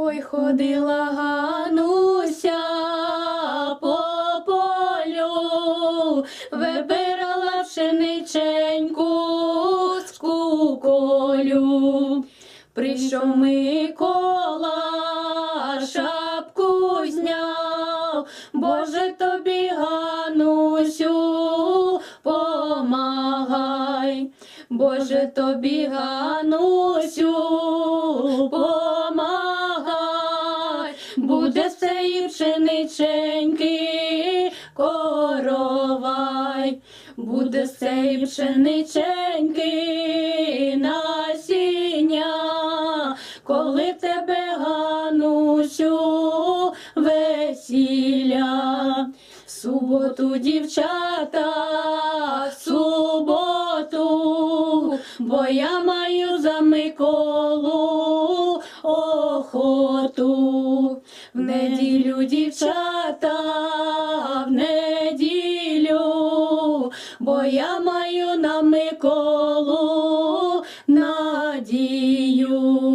Ой, ходила Гануся по полю, вибирала пшениченьку з куколю. Прийшов Микола, шапку зняв, Боже тобі, Ганусю, помагай. Боже тобі, Ганусю, буде з цієї пшениченьки коровай, буде з цієї пшениченьки насіння, коли тебе Ганусю весілля. Суботу, дівчата, суботу, бо я маю за Миколу охоту в неділю дівчата, в неділю, бо я маю на Миколу надію.